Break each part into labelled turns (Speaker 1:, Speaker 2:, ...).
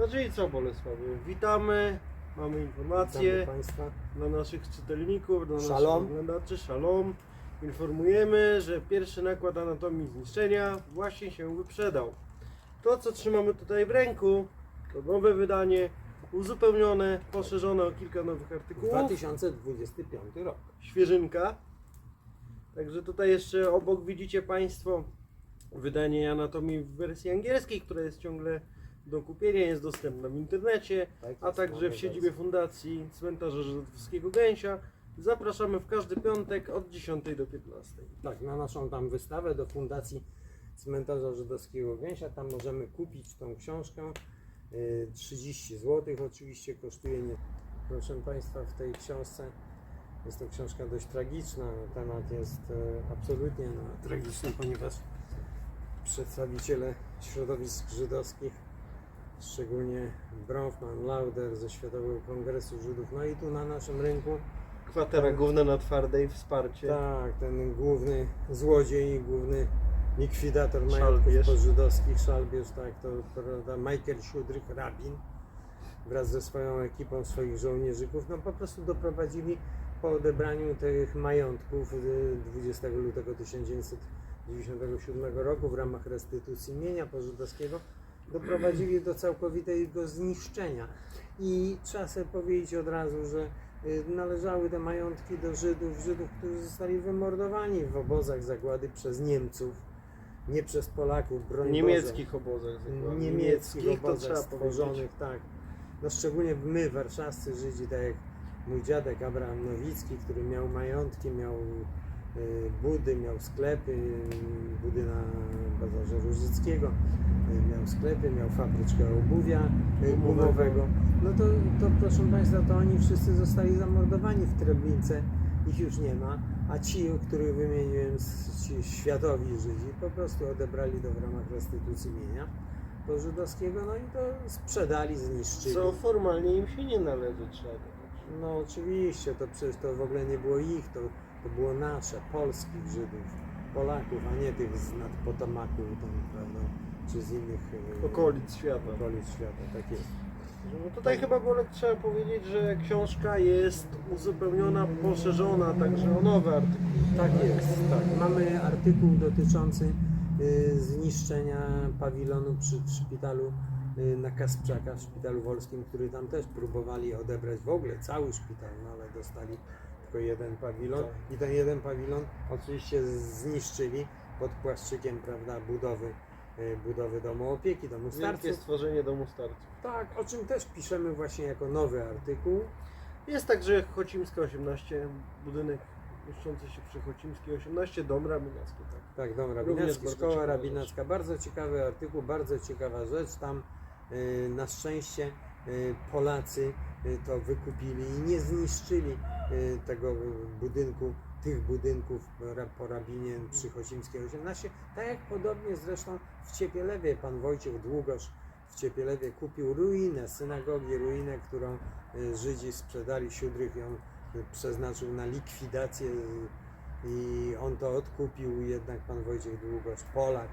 Speaker 1: No czyli co Bolesławie, witamy, mamy informacje
Speaker 2: Witamy Państwa.
Speaker 1: dla naszych czytelników, dla
Speaker 2: Szalom.
Speaker 1: naszych oglądaczy, szalom. Informujemy, że pierwszy nakład anatomii zniszczenia właśnie się wyprzedał. To co trzymamy tutaj w ręku, to nowe wydanie, uzupełnione, poszerzone o kilka nowych artykułów.
Speaker 2: 2025 rok.
Speaker 1: świeżynka. Także tutaj jeszcze obok widzicie Państwo wydanie anatomii w wersji angielskiej, która jest ciągle do kupienia, jest dostępna w internecie,
Speaker 2: Tak
Speaker 1: a także w siedzibie. Fundacji Cmentarza Żydowskiego Gęsia. Zapraszamy w każdy piątek od 10 do 15.
Speaker 2: Tak, na naszą tam wystawę do Fundacji Cmentarza Żydowskiego Gęsia. Tam możemy kupić tą książkę. Y, 30 zł oczywiście kosztuje. Nie... Proszę Państwa, w tej książce jest to książka dość tragiczna. Temat jest e, absolutnie no, tragiczny, ponieważ przedstawiciele środowisk żydowskich, szczególnie Bronfman, Lauder ze Światowego Kongresu Żydów, no i tu na naszym rynku.
Speaker 1: Kwatera główna na twardej, wsparcie.
Speaker 2: Tak, ten główny złodziej, główny likwidator majątków pożydowskich, szalbierz, tak, to prawda, Michael Siudrych, rabin, wraz ze swoją ekipą swoich żołnierzyków, no po prostu doprowadzili po odebraniu tych majątków y, 20 lutego 1997 roku w ramach restytucji mienia pożydowskiego, doprowadzili do całkowitego zniszczenia. I trzeba sobie powiedzieć od razu, że y, należały te majątki do Żydów, Żydów, którzy zostali wymordowani w obozach zagłady przez Niemców, nie przez Polaków, broń
Speaker 1: W niemieckich obozach.
Speaker 2: Boże.
Speaker 1: zakładam.
Speaker 2: niemieckich
Speaker 1: to
Speaker 2: obozach
Speaker 1: trzeba powiedzieć.
Speaker 2: stworzonych, tak. No szczególnie my, warszawscy Żydzi, tak jak mój dziadek Abraham Nowicki, który miał majątki, miał y, budy, miał sklepy, y, budy na bazarze Różyckiego, miał sklepy, miał fabryczkę obuwia
Speaker 1: Gumowego.
Speaker 2: gumowego. No to, to proszę Państwa, to oni wszyscy zostali zamordowani w Treblince, ich już nie ma, a ci, których wymieniłem, ci światowi Żydzi, po prostu odebrali to w ramach restytucji mienia do żydowskiego, no i to sprzedali, zniszczyli.
Speaker 1: Co formalnie im się nie należy, trzeba dodać.
Speaker 2: No oczywiście, to przecież to w ogóle nie było ich, to, to było nasze, polskich Żydów, Polaków, a nie tych z nad Potomaku tam, prawda, czy z innych e,
Speaker 1: Okolic świata.
Speaker 2: okolic świata, tak jest.
Speaker 1: No tutaj chyba Bolek trzeba powiedzieć, że książka jest uzupełniona, poszerzona także o nowe artykuły.
Speaker 2: Tak jest, tak. Mamy artykuł dotyczący y, zniszczenia pawilonu przy w szpitalu y, na Kasprzaka, w szpitalu wolskim, który tam też próbowali odebrać w ogóle cały szpital, no ale dostali tylko jeden pawilon i ten jeden pawilon oczywiście zniszczyli pod płaszczykiem, prawda, budowy, budowy domu opieki, domu
Speaker 1: Wielkie
Speaker 2: starców.
Speaker 1: stworzenie domu starców.
Speaker 2: Tak, o czym też piszemy właśnie jako nowy artykuł.
Speaker 1: Jest także Chocimska 18, budynek mieszczący się przy Chocimskiej 18, dom rabinacki. Tak.
Speaker 2: Tak, dom rabinacki, szkoła rabinacka, bardzo ciekawy artykuł, bardzo ciekawa rzecz. Tam y, na szczęście y, Polacy y, to wykupili i nie zniszczyli y, tego budynku, tych budynków po rabinie przy Chocimskiej 18. Tak jak podobnie zresztą w Ciepielewie pan Wojciech Długosz w Ciepielewie kupił ruinę synagogi, ruinę, którą y, Żydzi sprzedali, Siudrych ją y, przeznaczył na likwidację y, i on to odkupił, jednak pan Wojciech Długosz, Polak,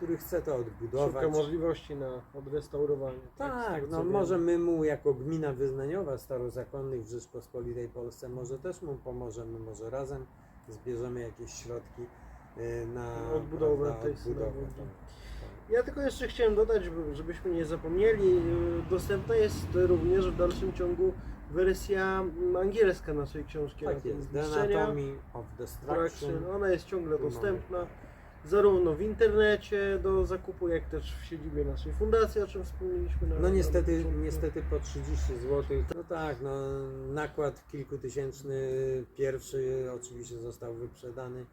Speaker 2: który chce to odbudować.
Speaker 1: Szuka możliwości na odrestaurowanie.
Speaker 2: Tak, no może my mu jako gmina wyznaniowa starozakonnych w Rzeczpospolitej Polsce może też mu pomożemy, może razem zbierzemy jakieś środki y, na
Speaker 1: Odbudowę
Speaker 2: prawda,
Speaker 1: tej
Speaker 2: odbudowę,
Speaker 1: synagogi.
Speaker 2: tak,
Speaker 1: Ja tylko jeszcze chciałem dodać, żeby- żebyśmy nie zapomnieli, yy, dostępna jest również w dalszym ciągu wersja angielska naszej książki
Speaker 2: Tak jest, The. Anatomy of Destruction.
Speaker 1: Ona jest ciągle dostępna zarówno w internecie do zakupu, jak też w siedzibie naszej fundacji, o czym wspomnieliśmy. Na,
Speaker 2: No niestety, niestety po 30 zł. No tak, no nakład kilkutysięczny pierwszy oczywiście został wyprzedany,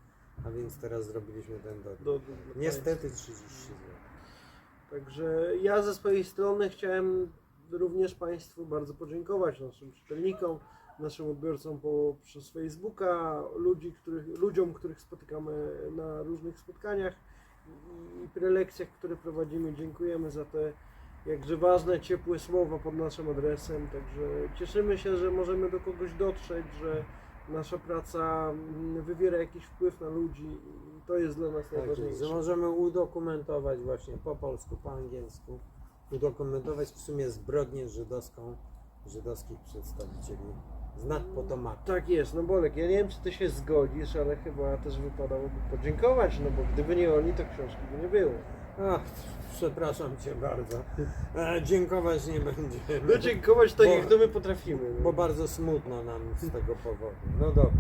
Speaker 2: a więc teraz zrobiliśmy ten. Do,
Speaker 1: do, do
Speaker 2: Niestety 30 zł.
Speaker 1: Także ja ze swojej strony chciałem również Państwu bardzo podziękować, naszym czytelnikom, naszym odbiorcom poprzez Facebooka, ludzi, których, ludziom, których spotykamy na różnych spotkaniach i- i prelekcjach, które prowadzimy. Dziękujemy za te jakże ważne, ciepłe słowa pod naszym adresem. Także cieszymy się, że możemy do kogoś dotrzeć, że nasza praca mm, wywiera jakiś wpływ na ludzi i to jest dla nas
Speaker 2: Tak,
Speaker 1: najważniejsze.
Speaker 2: że możemy udokumentować właśnie po polsku, po angielsku udokumentować w sumie zbrodnię żydowską żydowskich przedstawicieli z nad Potomaku.
Speaker 1: Tak jest, no Bolek, ja nie wiem czy ty się zgodzisz, ale chyba też wypadałoby podziękować, no bo gdyby nie oni, to książki by nie było.
Speaker 2: Ach, przepraszam Cię bardzo. E, dziękować nie będziemy.
Speaker 1: No dziękować tak
Speaker 2: Bo-
Speaker 1: jak to my potrafimy. no.
Speaker 2: Bo bardzo smutno nam z tego powodu. No dobra.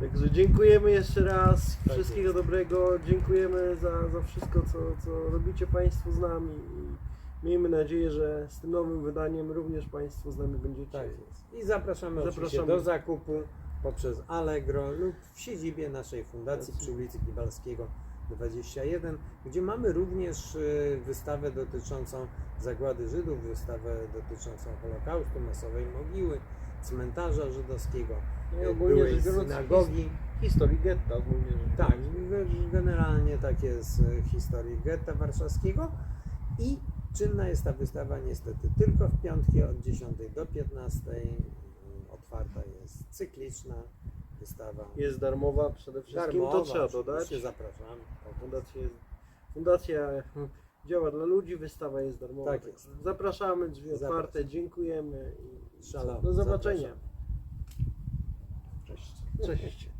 Speaker 1: Także dziękujemy jeszcze raz,
Speaker 2: Tak
Speaker 1: wszystkiego
Speaker 2: jest.
Speaker 1: dobrego, dziękujemy za, za wszystko, co, co robicie Państwo z nami miejmy nadzieję, że z tym nowym wydaniem również Państwo z nami będziecie.
Speaker 2: Tak jest. I zapraszamy, oczywiście
Speaker 1: Zapraszamy.
Speaker 2: do zakupu poprzez Allegro lub w siedzibie naszej fundacji przy ulicy Kibalskiego 21, gdzie mamy również y, wystawę dotyczącą zagłady Żydów, wystawę dotyczącą Holokaustu, masowej mogiły, cmentarza żydowskiego,
Speaker 1: No
Speaker 2: y,
Speaker 1: ogólnie
Speaker 2: byłej
Speaker 1: rzecz biorąc,
Speaker 2: synagogi.
Speaker 1: Historii getta ogólnie
Speaker 2: Tak, generalnie tak jest e, historii getta warszawskiego i czynna jest ta wystawa niestety tylko w piątki od 10 do 15. Otwarta jest cykliczna wystawa.
Speaker 1: Jest darmowa przede wszystkim,
Speaker 2: Darmowa,
Speaker 1: to trzeba dodać.
Speaker 2: Zapraszamy.
Speaker 1: Fundacja, jest, fundacja działa dla ludzi, wystawa jest darmowa.
Speaker 2: Tak jest.
Speaker 1: Zapraszamy, drzwi
Speaker 2: Zapraszam.
Speaker 1: otwarte, dziękujemy i do zobaczenia.
Speaker 2: Zapraszam.
Speaker 1: Cześć. Cześć.